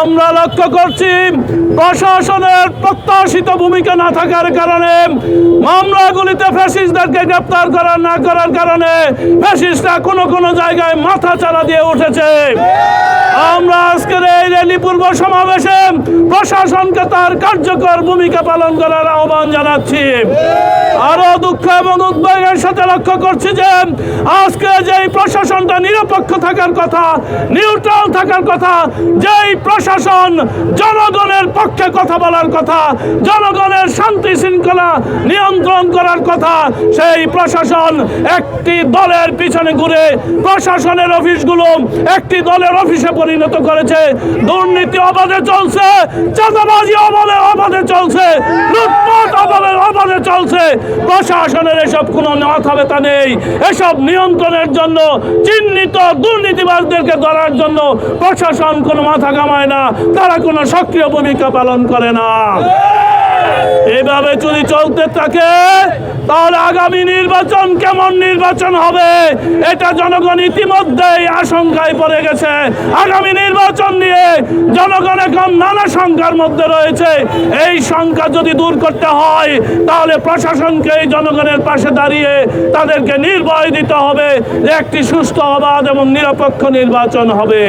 আমরা লক্ষ্য করছি প্রশাসনের প্রত্যাশিত ভূমিকা না থাকার কারণে মামলাগুলিতে ফ্যাসিস্টদেরকে গ্রেপ্তার করা না করার কারণে ফ্যাসিস্টরা কোনো কোনো জায়গায় মাথা চারা দিয়ে উঠেছে। আমরা আজকের এই র্যালি পূর্ব সমাবেশে প্রশাসনকে তার কার্যকর ভূমিকা পালন করার আহ্বান জানাচ্ছি। আরও দুঃখ এবং উদ্বেগের সাথে লক্ষ্য করছি যে আজকে নিরপেক্ষ থাকার কথা, নিউট্রাল থাকার কথা, যেই প্রশাসন জনগণের পক্ষে কথা বলার কথা, জনগণের শান্তি শৃঙ্খলা নিয়ন্ত্রণ করার কথা, সেই প্রশাসন একটি দলের পিছনে ঘুরে প্রশাসনের অফিসগুলো একটি দলের অফিসে পরিণত করেছে। দুর্নীতি অবাধে চলছে, চাঁদাবাজি অবাধে অবাধে চলছে, লুটপাট অবাধে প্রশাসনের এসব কোনো মাথা নেই। এসব নিয়ন্ত্রণের জন্য, চিহ্নিত দুর্নীতিবাজদেরকে ধরার জন্য প্রশাসন কোনো মাথা কামায় না। তারা কোনো সক্রিয় ভূমিকা পালন করে না। এভাবে যদি চলতে থাকে আগামী নির্বাচন কেমন নির্বাচন হবে? এটা জনগণ ইতিমধ্যেই আশঙ্কায় পড়ে গেছে। আগামী নির্বাচন নিয়ে জনগণ এখন নানা শঙ্কার মধ্যে রয়েছে। এই শঙ্কা যদি দূর করতে হয়, তাহলে প্রশাসনকে জনগণের পাশে দাঁড়িয়ে তাদেরকে নির্ভয় দিতে হবে একটি সুস্থ, অবাধ এবং নিরপেক্ষ নির্বাচন হবে।